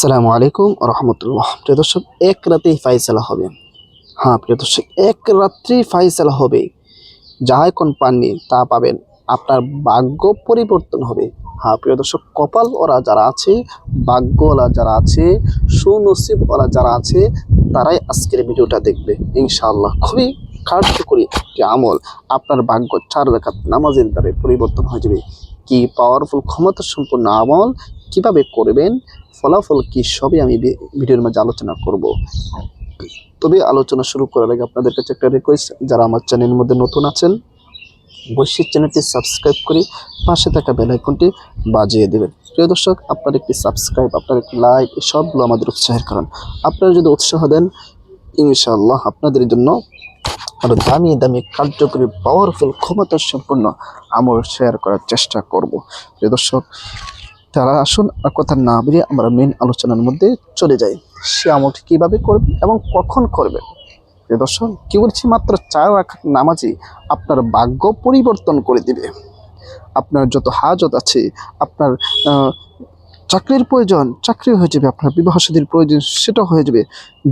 আসসালামু আলাইকুম রহমতুল্লাহ। প্রিয় দর্শক, এক রাতেই ফাইসালা হবে। হ্যাঁ প্রিয় দর্শক, এক রাত্রেই ফাইসালা হবে। যাহাই কোন পাননি, তা পাবেন। আপনার ভাগ্য পরিবর্তন হবে। হ্যাঁ প্রিয় দর্শক কপাল ওরা যারা আছে, ভাগ্যওয়ালা যারা আছে সুনসিব ওরা যারা আছে, তারাই আজকের ভিডিওটা দেখবে। ইনশাআল্লাহ, খুবই কার্যকরী একটি আমল। আপনার ভাগ্য চার রেখাত নামাজের দ্বারা পরিবর্তন হয়ে যাবে। কি পাওয়ারফুল ক্ষমতা সম্পন্ন আমল কীভাবে করবেন, ফলাফল কি সবই আমি ভিডিওর মাঝে আলোচনা করব। তবে আলোচনা শুরু করার আগে আপনাদের কাছে একটা রিকোয়েস্ট যারা আমার চ্যানেলের মধ্যে নতুন আছেন, অবশ্যই চ্যানেলটি সাবস্ক্রাইব করে পাশে থাকা বেল আইকনটি বাজিয়ে দেবেন। প্রিয় দর্শক, আপনার একটি সাবস্ক্রাইব আপনার একটি লাইক সবগুলো আমাদের উৎসাহের কারণ। আপনারা যদি উৎসাহ দেন, ইনশাআল্লাহ আপনাদের জন্য আরও দামি দামি কার্যকরী পাওয়ারফুল ক্ষমতা সম্পন্ন আমল শেয়ার করার চেষ্টা করব। প্রিয় দর্শক, তারা আসুন, আর কথা না বেরিয়ে আমরা মেন আলোচনার মধ্যে চলে যাই। সে আমলটি কীভাবে করবেন এবং কখন করবেন প্রিয় দর্শক, কি বলছি, মাত্র চার রাখার নামাজই আপনার ভাগ্য পরিবর্তন করে দিবে। আপনার যত হাজত আছে, আপনার চাকরির প্রয়োজন, চাকরি হয়ে যাবে আপনার, বিবাহ সাদীর প্রয়োজন, সেটা হয়ে যাবে।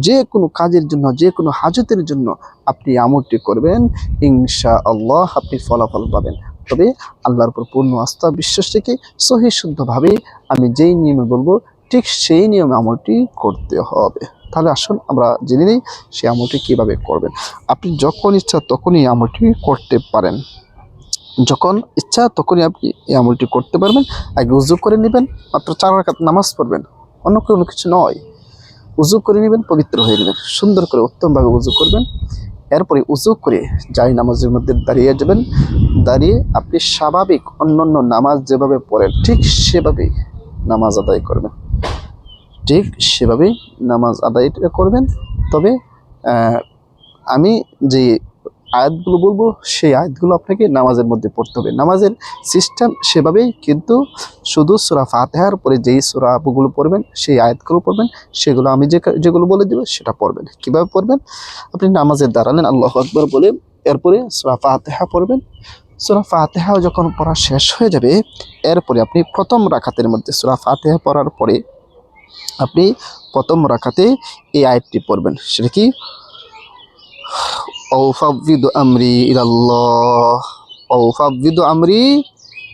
যে কোনো কাজের জন্য, যে কোনো হাজতের জন্য আপনি আমলটি করবেন ইনশা আল্লাহ আপনি ফলাফল পাবেন। তবে আল্লাহর উপর পূর্ণ আস্থা, বিশ্বাস থেকে সহি, শুদ্ধভাবে আমি যেই নিয়মে বলব, ঠিক সেই নিয়মে আমলটি করতে হবে। তাহলে আসুন আমরা জেনে নিই, সেই আমলটি কীভাবে করবেন। আপনি যখন ইচ্ছা তখনই আমলটি করতে পারেন। যখন ইচ্ছা তখনই আপনি এই আমলটি করতে পারবেন। আগে উজু করে নেবেন, মাত্র চার রাকাত নামাজ পড়বেন। অন্য কোনো কিছু নয়। উজু করে নেবেন, পবিত্র হয়ে নেবেন। সুন্দর করে উত্তমভাবে উজু করবেন। এরপরে উজু করে যাই নামাজের মধ্যে দাঁড়িয়ে যাবেন। দাঁড়িয়ে আপনি স্বাভাবিক অন্যান্য নামাজ যেভাবে পড়েন, ঠিক সেভাবেই নামাজ আদায় করবেন। ঠিক সেভাবেই নামাজ আদায়টা করবেন। তবে আমি যে আয়াতগুলো বলব, সেই আয়াতগুলো আপনাকে নামাজের মধ্যে পড়তে হবে। নামাজের সিস্টেম সেভাবেই কিন্তু শুধু সুরা ফাতেহার পরে যেই সুরাগুলো পড়বেন, সেই আয়াতগুলো পড়বেন, সেগুলো আমি যে যেগুলো বলে দেবো সেটা পড়বেন। কীভাবে পড়বেন? আপনি নামাজের দাঁড়ালেন, আল্লাহ আকবর বলে এরপরে সুরা ফাতেহা পড়বেন। সুরা ফাতেহা যখন পড়া শেষ হয়ে যাবে, এরপরে আপনি প্রথম রাখাতের মধ্যে সুরা ফাতেহা পড়ার পরে আপনি প্রথম রাখাতে এই আয়াতটি পড়বেন। সেটা কি? অউফাবিদু আমরি ইলাল্লাহ অউফাবিদু আমরি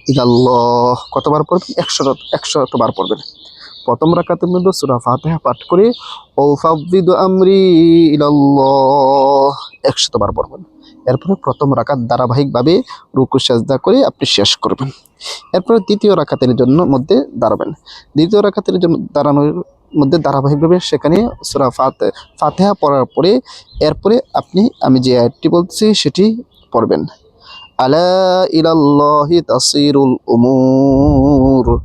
ইলাল্লাহ কতবার পড়বেন? একশো একশত বার পড়বেন। প্রথম রাকাতের মধ্যে সুরা ফাতেহা পাঠ করে অউফাবিদু আমরি ইলাল্লাহ একশত বার পড়বেন। এরপরে প্রথম রাকাত ধারাবাহিকভাবে রুকু, সাজদা করে আপনি শেষ করবেন। এরপরে দ্বিতীয় রাকাতের জন্য মধ্যে দাঁড়াবেন। দ্বিতীয় রাকাতের জন্য দাঁড়ানোর মধ্যে ধারাবাহিকভাবে সেখানে সুরা ফাতে, ফাতেহা পড়ার পরে, এরপরে আপনি, আমি যে আয়াতটি বলছি সেটি পড়বেন। আলা ইলাল্লাহি উমুর।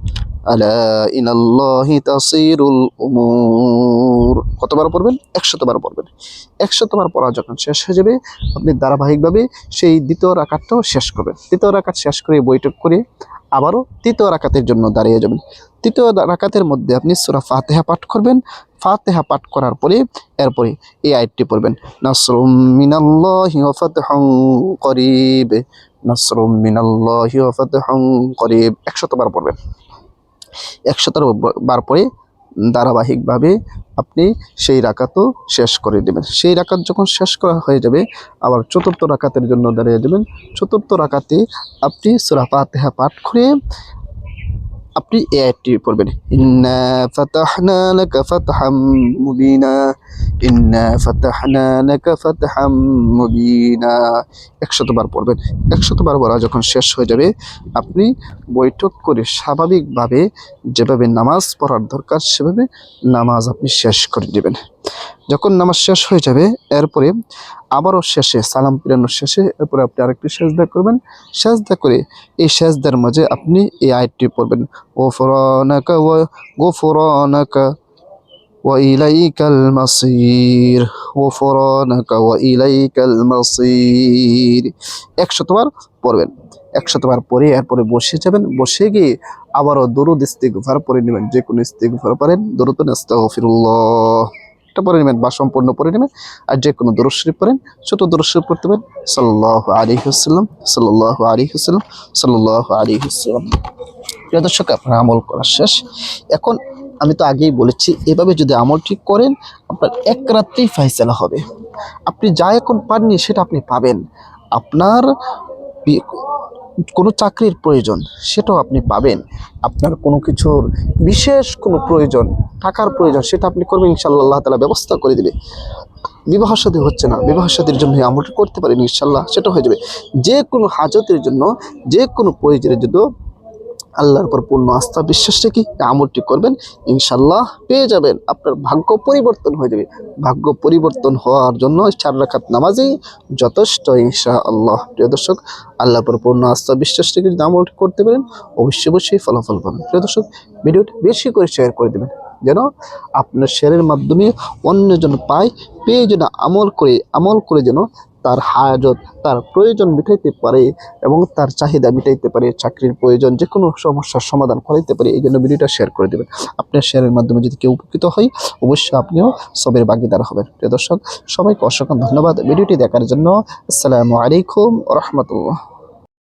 আলা ইলাল্লাহি উমুর। কতবার পড়বেন? একশতবার পড়বেন। একশতবার পড়া যখন শেষ হয়ে যাবে, আপনি ধারাবাহিকভাবে সেই দ্বিতীয় রাকাতটাও শেষ করবেন। দ্বিতীয় রাকাত শেষ করে বৈঠক করে আবারও তৃতীয় রাকাতের জন্য দাঁড়িয়ে যাবেন। তৃতীয় রাকাতের মধ্যে আপনি সুরা ফাতেহা পাঠ করবেন। ফাতেহা পাঠ করার পরে এরপরে এই আয়াতটি পড়বেন। নাসরুম মিনাল্লাহি ওয়া করিব। নাসরুম মিনাল্লাহি করিব। একশতবার পড়বেন। একশতবার বার পরে ধারাবাহিকভাবে আপনি সেই রাকাতও শেষ করে দেবেন। সেই রাকাত যখন শেষ করা হয়ে যাবে, আবার চতুর্থ রাকাতের জন্য দাঁড়িয়ে দেবেন চতুর্থ রাকাতে আপনি সূরা ফাতিহা পাঠ করে আপনি এই আয়াতটি পড়বেন। ইন্না ফাতাহনা লাকা ফাতহাম মুবিনা। ইন্না ফাতাহনা লাকা ফাতহাম মুবিনা। একশতবার পড়বেন। একশতবার পড়া যখন শেষ হয়ে যাবে, আপনি বৈঠক করে স্বাভাবিকভাবে যেভাবে নামাজ পড়ার দরকার, সেভাবে নামাজ আপনি শেষ করে দেবেন। যখন নামাজ শেষ হয়ে যাবে, এরপরে আবারও শেষে, সালাম পিরানোর শেষে, এরপরে আপনি আরেকটি সেজদা করবেন। সেজদা করে এই সেজদার মাঝে আপনি এই আয়াতটি পড়বেন। গোফরানাকা ওয়া গোফরানাকা ওয়া ইলাইকাল মাসির। গোফরানাকা ওয়া ইলাইকাল মাসির। একশতবার পড়বেন। একশতবার পরে এরপরে বসে যাবেন। বসে গিয়ে আবারও দরুদ ইস্তিগফার পরে নেবেন। যে কোনো ইস্তিগফার পারেন। দরুদ আস্তাগফিরুল্লাহ। এটা পরে নেবেন বা সম্পূর্ণ পরে নেবেন আর যে কোনো দরুদ শরীফ পড়েন, ছোট দরুদ শরীফ পড়তে পারেন। সাল্লাল্লাহু আলাইহি ওয়াসাল্লাম, সাল্লাল্লাহু আলাইহি ওয়াসাল্লাম, সাল্লাল্লাহু আলাইহি ওয়াসাল্লাম। প্রিয় দর্শক, আপনার আমল করা শেষ। এখন আমি তো আগেই বলেছি, এভাবে যদি আমল ঠিক করেন, আপনার এক রাত্রেই ফাইসালা হবে। আপনি যা এখন পাননি, সেটা আপনি পাবেন। আপনার কোনো চাকরির প্রয়োজন সেটাও আপনি পাবেন। আপনার কোনো কিছুর বিশেষ কোনো প্রয়োজন, টাকার প্রয়োজন সেটা আপনি করবেন ইনশাল্লাহ আল্লাহ তালা ব্যবস্থা করে দেবে। বিবাহ সাথী হচ্ছে না, বিবাহ সাথীর জন্য আমরা করতে পারেন ইনশাল্লাহ সেটা হয়ে যাবে। যে কোনো হাজতের জন্য যে কোনো প্রয়োজনের জন্য আল্লাহর উপর পূর্ণ আস্থা, বিশ্বাস রেখে আমলটি করবেন ইনশাল্লাহ পেয়ে যাবেন। আপনার ভাগ্য পরিবর্তন হয়ে যাবে। ভাগ্য পরিবর্তন হওয়ার জন্য চার রাখাত নামাজেই যথেষ্ট ইনশা আল্লাহ প্রিয় দর্শক, আল্লাহর উপর পূর্ণ আস্থা, বিশ্বাস রেখে যদি আমলটি করতে পারেন, অবশ্যই অবশ্যই ফলাফল পাবেন। প্রিয় দর্শক, ভিডিওটি বেশি করে শেয়ার করে দেবেন, যেন আপনার শেয়ারের মাধ্যমে অন্যজন পায়, পেয়ে যেন আমল করে আমল করে যেন তার হায়াজত, তার প্রয়োজন মিটাইতে পারে এবং তার চাহিদা মিটাইতে পারে, চাকরির প্রয়োজন যে কোনো সমস্যার সমাধান করাইতে পারে, এই জন্য ভিডিওটা শেয়ার করে দেবেন। আপনার শেয়ারের মাধ্যমে যদি কেউ উপকৃত হয়, অবশ্যই আপনিও সবের বাগিদার হবেন। প্রিয় দর্শক, সবাইকে অসংখ্য ধন্যবাদ ভিডিওটি দেখার জন্য। আসসালামু আলাইকুম রহমতুল্লাহ।